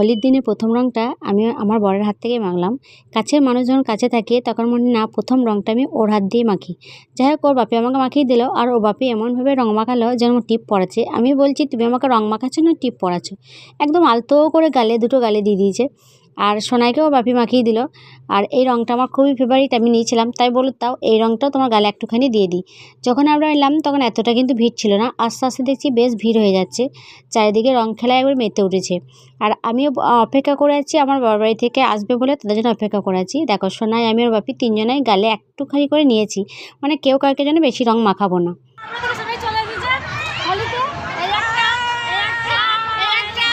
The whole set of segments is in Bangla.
হোলির দিনে প্রথম রঙটা আমি আমার বরের হাত থেকে মাখলাম। কাছের মানুষ যখন কাছে থাকে, তখন মনে না, প্রথম রঙটা আমি ওর হাত দিয়ে মাখি। যাই হোক, ওর বাপি আমাকে মাখিয়ে দিল, আর ও বাপি এমনভাবে রঙ মাখালো যেন টিপ পড়াচ্ছে আমি বলছি, তুমি আমাকে রঙ মাখাচ্ছ না, টিপ পড়াচ্ছ? একদম আলতো করে গালে, দুটো গালে দিয়ে দিয়েছে। আর সোনাইকেও বাপি মাখিয়ে দিল। আর এই রঙটা আমার খুবই ফেভারিট আমি নিয়েছিলাম। তাই বলো তাও এই রঙটাও তোমার গালে একটুখানি দিয়ে দিই। যখন আমরা এলাম, তখন এতটা কিন্তু ভিড় ছিল না। আস্তে আস্তে দেখছি বেশ ভিড় হয়ে যাচ্ছে। চারিদিকে রং খেলায় একবার মেতে উঠেছে। আর আমিও অপেক্ষা করে আছি, আমার বাবার বাড়ি থেকে আসবে বলে তাদের জন্য অপেক্ষা করে আছি। দেখো, সোনাই, আমি আর বাপি তিনজনাই গালে একটুখানি করে নিয়েছি। মানে কেউ কাউকে যেন বেশি রং মাখাবো না আমাদের সবাই চলে এসেছে হোলিতে এই একটা এই একটা এই একটা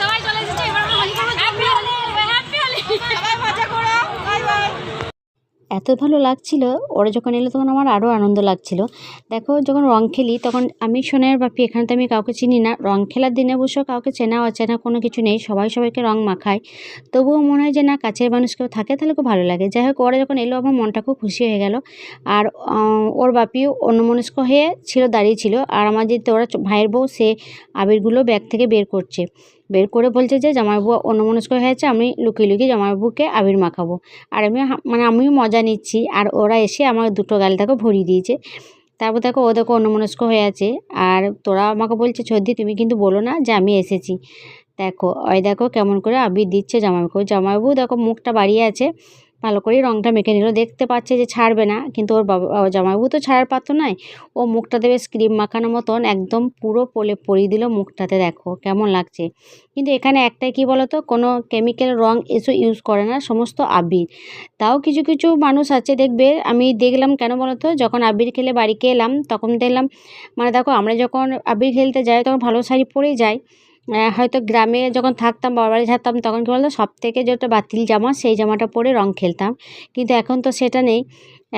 সবাই চলে এসেছে এবার আমরা হোলি খেলব হ্যাপি হোলি হ্যাপি হোলি সবাই মজা করো বাই বাই এত ভালো লাগছিল, ওরা যখন এলো তখন আমার আরও আনন্দ লাগছিল। দেখো যখন রং খেলি তখন আমি সোনাইয়ের বাপি এখানে তো আমি কাউকে চিনি না। রং খেলার দিনে অবশ্য কাউকে চেনা, অচেনা কোনো কিছু নেই, সবাই সবাইকে রং মাখায়। তবুও মনে হয় যে না, কাছের মানুষ কেউ থাকে তাহলে খুব ভালো লাগে। যাই হোক, ওরা যখন এলো আমার মনটা খুব খুশি হয়ে গেল। আর ওর বাপিও অন্যমনস্ক হয়ে ছিল, দাঁড়িয়ে ছিল। আর আমার যে ওরা ভাইয়ের বউ, সে আবিরগুলো ব্যাগ থেকে বের করছে। বের করে বলছে যে, জামাইবাবু অন্যমনস্ক হয়েছে, আমি লুকিয়ে লুকিয়ে জামাইবাবুকে আবির মাখাবো। আর আমি মানে আমিও মজা নিচ্ছি। আর ওরা এসে আমার দুটো গাল দেখো ভরিয়ে দিয়েছে। তারপর দেখো, ও দেখো অন্যমনস্ক হয়ে আছে। আর তোরা আমাকে বলছে সর্দি তুমি কিন্তু বলো না যে, আমি এসেছি। দেখো, ওই দেখো কেমন করে আবির দিচ্ছে জামাইবাবু। জামাইবাবু দেখো, মুখটা বাড়িয়ে আছে। ভালো করে রঙটা মেখে নিল। দেখতে পাচ্ছে যে ছাড়বে না, কিন্তু ওর বাবা জামাইবাবু তো ছাড়ার পাত্র নয় ও মুখটা দেবে ক্রিম মাখানো মতন, একদম পুরো পোলে পরিয়ে দিল মুখটাতে, দেখো কেমন লাগছে। কিন্তু এখানে একটাই কি বলতো, কোনো কেমিক্যাল রং এসব ইউজ করে না, সমস্ত আবির। তাও কিছু কিছু মানুষ আছে, দেখবে, আমি দেখলাম কেন বলতো, যখন আবির খেলে বাড়িতে এলাম, তখন দেখলাম মানে দেখো আমরা যখন আবির খেলতে যাই, তখন ভালো শাড়ি পরেই যাই। হয়তো গ্রামে যখন থাকতাম বড় বাড়ি থাকতাম, তখন কী বলতো সব থেকে যেটা বাতিল জামা, সেই জামাটা পরে রঙ খেলতাম। কিন্তু এখন তো সেটা নেই।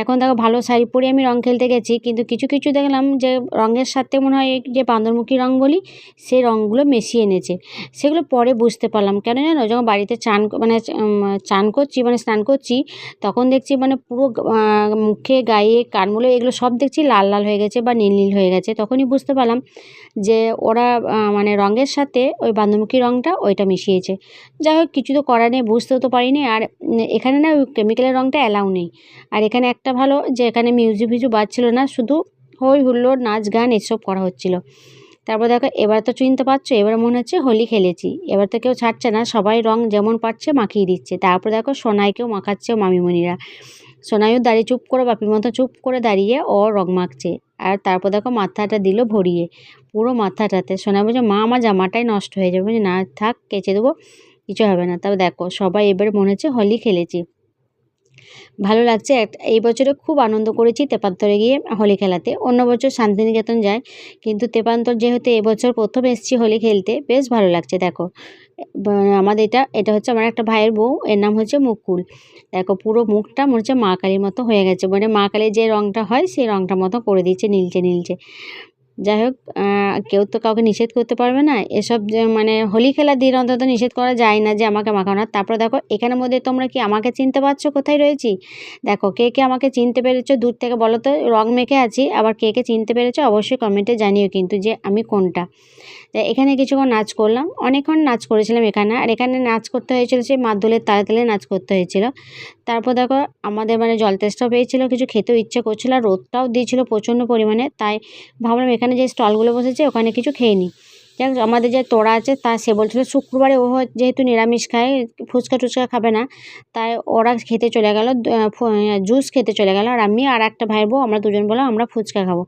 এখন দেখো ভালো শাড়ি পরে আমি রং খেলতে গেছি, কিন্তু কিছু কিছু দেখলাম যে রঙের সাথে মনে হয় যে বাঁদরমুখী রং বলি, সেই রঙগুলো মিশিয়ে এনেছে। সেগুলো পরে বুঝতে পারলাম। কেন জানো? যখন বাড়িতে চান মানে চান করছি মানে স্নান করছি, তখন দেখছি মানে পুরো মুখে, গায়ে কানমূলে এগুলো সব দেখছি লাল লাল হয়ে গেছে বা নীল নীল হয়ে গেছে। তখনই বুঝতে পারলাম যে ওরা মানে রঙের সাথে ওই বাঁদরমুখী রঙটা ওইটা মিশিয়েছে। যাই হোক, কিছু তো করার নেই, বুঝতেও তো পারিনি। আর এখানে না ওই কেমিক্যালের রঙটা অ্যালাউ নেই। আর এখানে একটা ভালো যে এখানে মিউজিক ফিউজিক বাজছিল না, শুধু হই হুল্লোড়, নাচ, গান এসব করা হচ্ছিল। তারপর দেখো, এবার তো চিনতে পারছ, এবার মনে হচ্ছে হোলি খেলেছি। এবার তো কেউ ছাড়ছে না, সবাই রং যেমন পারছে মাখিয়ে দিচ্ছে। তারপর দেখো, সোনাইকেও মাখাচ্ছে মামিমণিরা। সোনাইও দাঁড়িয়ে চুপ করে, বাপির মতো চুপ করে দাঁড়িয়ে ও রং মাখছে। আর তারপর দেখো, মাথাটা দিল ভরিয়ে, পুরো মাথাটাতে। সোনাই বলছে, মা, আমার জামাটাই নষ্ট হয়ে যাবে। না, থাক, কেচে দেবো, কিছু হবে না। তবে দেখো, সবাই এবার মনে হচ্ছে হোলি খেলেছি। ভালো লাগছে। এই বছরে খুব আনন্দ করেছি তেপান্তরে গিয়ে হোলি খেলাতে। অন্য বছর শান্তিনিকেতন যায়, কিন্তু তেপান্তর যেহেতু এবছর প্রথম এসেছি হোলি খেলতে, বেশ ভালো লাগছে, দেখো। আমাদের এটা এটা হচ্ছে আমার একটা ভাইয়ের বউ, এর নাম হচ্ছে মুকুল। দেখো, পুরো মুখটা মনে হচ্ছে মা কালীর মতো হয়ে গেছে। মানে মা কালীর যে রঙটা হয়, সেই রঙটা মতো করে দিচ্ছে, নীলচে নীলচে। যাই হোক কেউ তো কাউকে নিষেধ করতে পারবে না। এসব মানে হোলি খেলার দিন অন্তত নিষেধ করা যায় না যে, আমাকে মাখাও না। তারপর দেখো এখানের মধ্যে তোমরা কি আমাকে চিনতে পারছ? কোথায় রয়েছি? দেখো, কে কে আমাকে চিনতে পেরেছ? দূর থেকে বলো তো, রং মেখে আছি। আবার কে কে চিনতে পেরেছ? অবশ্যই কমেন্টে জানিও কিন্তু যে, আমি কোনটা। এখানে কিছুক্ষণ নাচ করলাম। অনেকক্ষণ নাচ করেছিলাম এখানে। আর এখানে নাচ করতে হয়েছিল সেই মাদুলের তালে তালে নাচ করতে হয়েছিল। তারপর দেখো, আমাদের মানে জল তেষ্টাও পেয়েছিল। কিছু খেতেও ইচ্ছে করছিল। আর রোদটাও দিয়েছিল প্রচণ্ড পরিমাণে। তাই ভাবলাম এখানে যে স্টলগুলো বসেছে, ওখানে কিছু খেয়ে নিই যাক, আমাদের যে তোড়া আছে, তা সে বলছিল শুক্রবারে ও যেহেতু নিরামিষ খায়, ফুচকা টুচকা খাবে না, তাই ওরা খেতে চলে গেল জুস খেতে চলে গেল। আর আমি আর একটা ভাইয়ের বউ, আমরা দুজন বললাম, আমরা ফুচকা খাব।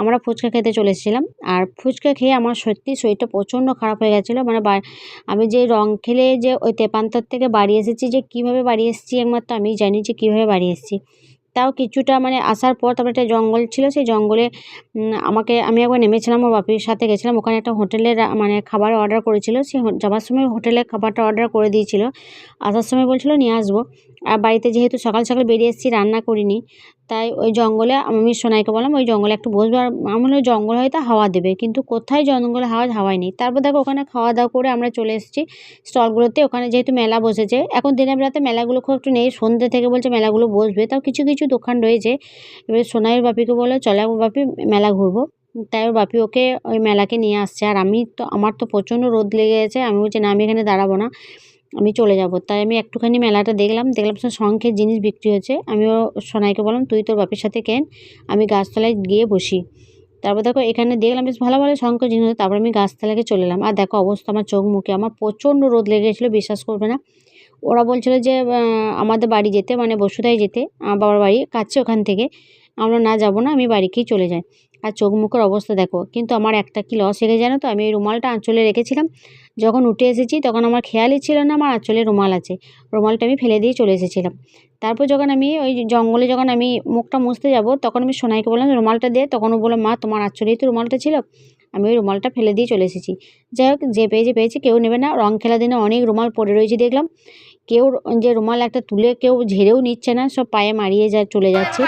আমরা ফুচকা খেতে চলে এসেছিলাম। আর ফুচকা খেয়ে আমার সত্যি শরীরটা প্রচণ্ড খারাপ হয়ে গেছিল। মানে আমি যে রং খেলে যে ওই তেপান্তর থেকে বাড়ি এসেছি, যে কীভাবে বাড়ি এসেছি একমাত্র আমি জানি যে কীভাবে বাড়ি এসেছি। তাও কিছুটা মানে আসার পর তারপরে একটা জঙ্গল ছিল, সেই জঙ্গলে আমাকে, আমি একবার নেমেছিলাম ওর বাপির সাথে গেছিলাম, ওখানে একটা হোটেলের মানে খাবার অর্ডার করেছিল, সে যাওয়ার সময় হোটেলে খাবারটা অর্ডার করে দিয়েছিল, আসার সময় বলছিল নিয়ে আসব, আর বাড়িতে যেহেতু সকাল সকাল বেরিয়ে এসেছি, রান্না করিনি তাই ওই জঙ্গলে আমি সোনাইকে বললাম, ওই জঙ্গলে একটু বসবো। আর আমার ওই জঙ্গল হয়তো হাওয়া দেবে। কিন্তু কোথায় জঙ্গলে হাওয়া, হাওয়াই নেই। তারপর দেখো ওখানে খাওয়া দাওয়া করে আমরা চলে এসেছি স্টলগুলোতে। ওখানে যেহেতু মেলা বসেছে, এখন দিনের বেলাতে মেলাগুলো খুব একটু নেই, সন্ধ্যে থেকে বলছে মেলাগুলো বসবে। তাও কিছু কিছু দোকান রয়েছে। এবার সোনাইয়ের বাপিকে বলে চলে বাপি মেলা ঘুরবো। তাই ওর বাপি ওকে ওই মেলাকে নিয়ে আসছে। আর আমি তো, আমার তো প্রচণ্ড রোদ লেগে গেছে। আমি বলছি, না, আমি এখানে দাঁড়াবো না। আমি চলে যাব। তাই আমি একটুখানি মেলাটা দেখলাম দেখলাম শঙ্খের জিনিস বিক্রি হচ্ছে আমি ও সোনাইকে বললাম, তুই তোর বাপের সাথে কেন? আমি গাছতলায় গিয়ে বসি। তারপর দেখো, এখানে দেখলাম বেশ ভালো ভালো শঙ্খ জিনিস। তারপর আমি গাছতলাকে চলে এলাম। আর দেখো, অবস্থা আমার চোখ মুখে। আমার প্রচণ্ড রোদ লেগে গেছিল বিশ্বাস করবে না। ওরা বলছিল যে আমাদের বাড়ি যেতে মানে বসুধায় যেতে আমার বাবার বাড়ি কাছে ওখান থেকে। আমরা না যাব না, আমি বাড়িকেই চলে যাই। আর চোখ মুখের অবস্থা দেখো। কিন্তু আমার একটা কি লস হয়ে জানো তো? আমি ওই রুমালটা আঁচলে রেখেছিলাম। যখন উঠে এসেছি তখন আমার খেয়ালই ছিল না আমার আঁচলে রুমাল আছে। রুমালটা আমি ফেলে দিয়ে চলে এসেছিলাম। তারপর যখন আমি ওই জঙ্গলে যখন আমি মুখটা মুছতে যাব, তখন আমি সোনাইকে বললাম, রুমালটা দে। তখন ও বলল, মা, তোমার আঁচলেই তো রুমালটা ছিল। আমি ওই রুমালটা ফেলে দিয়ে চলে এসেছি। যাই হোক, যে পেয়েছে পেয়েছে, কেউ নেবে না। রং খেলা দিনে অনেক রুমাল পড়ে রয়েছে দেখলাম। কেউ যে রুমাল একটা তুলে কেউ ঝেড়েও নিচ্ছে না, সব পায়ে মারিয়ে যা চলে যাচ্ছে।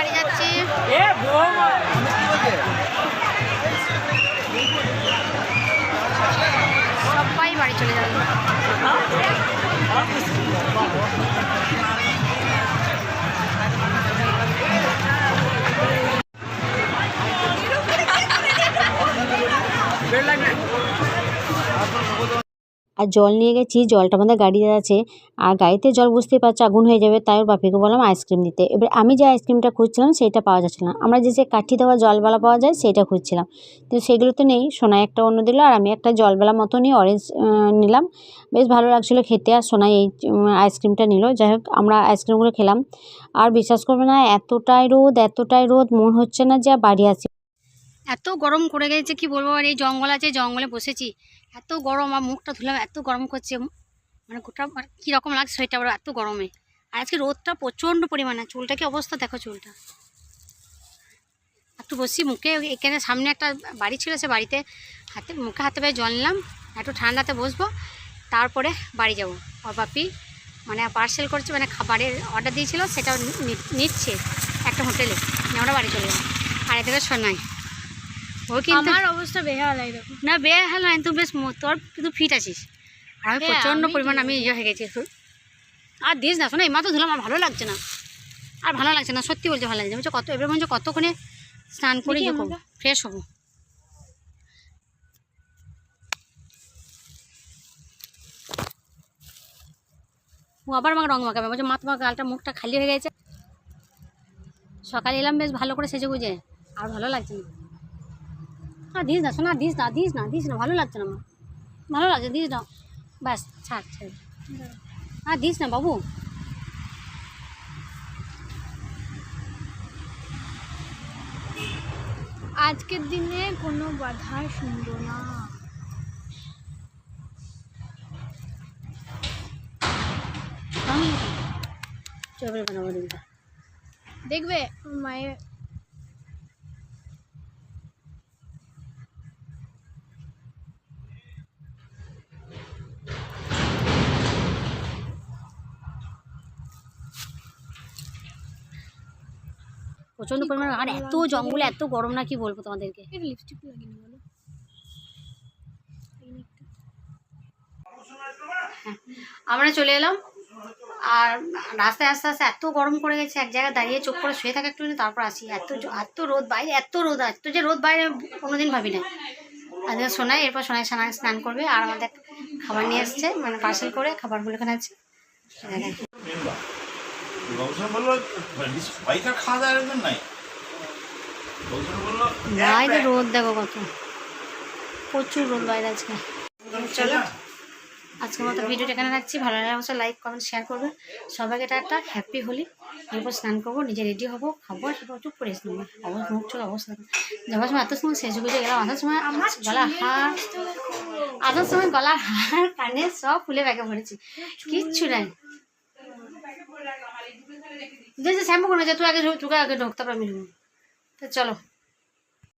আর জল নিয়ে গেছি, জলটা আমাদের গাড়িতে আছে। আর গাড়িতে জল বুঝতেই পারছ আগুন হয়ে যাবে, তাই ওর বাপিকে বললাম আইসক্রিম দিতে। এবার আমি যে আইসক্রিমটা খুঁজছিলাম সেটা পাওয়া যাচ্ছিল না। আমরা যে যে কাঠি দেওয়া জলবেলা পাওয়া যায় সেটা খুঁজছিলাম। কিন্তু সেগুলো তো নেই সোনাই একটা অন্য দিল আর আমি একটা জলবেলা মতনই অরেঞ্জ নিলাম। বেশ ভালো লাগছিল খেতে আর সোনাই এই আইসক্রিমটা নিল। যাই হোক, আমরা আইসক্রিমগুলো খেলাম। আর বিশ্বাস করবে না, এতটাই রোদ এতটাই রোদ, মন হচ্ছে না যে বাড়ি আসি। এত গরম করে গেছে, কি বলব? আর এই জঙ্গল আছে, জঙ্গলে বসেছি। এত গরম আর মুখটা ধুলাম, এত গরম করছে। মানে গোটা মানে কীরকম লাগছে সেটা আবার এত গরমে। আর আজকে রোদটা প্রচণ্ড পরিমাণে, চুলটা কি অবস্থা দেখো চুলটা। একটু বসি, মুখে এখানে সামনে একটা বাড়ি ছিল, সে বাড়িতে হাতে, মুখে হাতে পায়ে জল নিলাম, একটু ঠান্ডাতে বসবো, তারপরে বাড়ি যাব। আর বাপি মানে পার্সেল করছে মানে খাবারের অর্ডার দিয়েছিল সেটাও নি- নিচ্ছে একটা হোটেলে আমরা বাড়ি চলে যাব। আর এদিকে শোনাই ও কিন্তু আমার অবস্থা বেহাল না বেহাল তুই বেশ তোর কিন্তু ফিট আছিস। আর আমি হ্যাঁ, প্রচণ্ড পরিমাণ আমি ইয়ে হয়ে গেছি একটু আর দিস না শোনো এই মাত্র ধুলাম আর ভালো লাগছে না। আর ভালো লাগছে না সত্যি বলতে ভালো লাগছে বলছে কত এবার হচ্ছে কতক্ষণে স্নান করে ইয়ে করব ফ্রেশ হব। ও আবার আমাকে রং মাখাবে। বলছে মা তোমার গালটা মুখটা খালি হয়ে গেছে। সকালে এলাম বেশ ভালো করে সেজে গুজে। আর ভালো লাগছে না। আর দিস না শোনা দিস না দিস না দিস না ভালো লাগছে না আমার। ভালো লাগছে দিস না। ব্যাস ছাড় ছেড়ে। আর দিস না বাবু। আজকের দিনে কোনো বাধা শুনব না। চবে বানাবো দিনটা দেখবে মায়ের প্রচণ্ড পরিমাণে আর এত জঙ্গলে এত গরম না কি বলব তোমাদেরকে? লিপস্টিক বলো। আমরা চলে এলাম। আর রাস্তায় আস্তে আস্তে এত গরম করে গেছে এক জায়গায় দাঁড়িয়ে চোখ করে শুয়ে থাকা একটু তারপর আসি। এত এত রোদ বাইরে এত রোদ এত যে রোদ বাইরে কোনোদিন ভাবি না আজকে সোনাই এরপর সোনাই স্নান স্নান করবে আর আমাদের খাবার নিয়ে এসছে মানে পার্সেল করে খাবারগুলো এখানে আছে। দেখো। বলল সবাইকার খাওয়া দাওয়ার একজন নাই। গৌতম বলল বাইরে রোদ দেখো কত। প্রচুর রোদ বাইরে আজকে। চলো। আজকের মতো ভিডিওটা এখানে রাখছি। ভালো লাগলে অবশ্যই লাইক কমেন্ট শেয়ার করবে। সবাইকে একটা হ্যাপি হোলি। এরপর স্নান করব নিজে রেডি হব খাব চুপ করে এসে নেব অবশ্য মুখ চলে অবস্থা। যাওয়ার সময় এত সময় শেষ গুজে গেলাম আসার সময় আমার গলার হার আসার সময় গলার হার কানে সব ফুলে ব্যাগে পড়েছি কিচ্ছু নাই। যে যে শ্যাম্পু করে যে তুই আগে ঢুক- তোকে আগে ঢুক তারপর আমি ঢুকবো। তো চলো।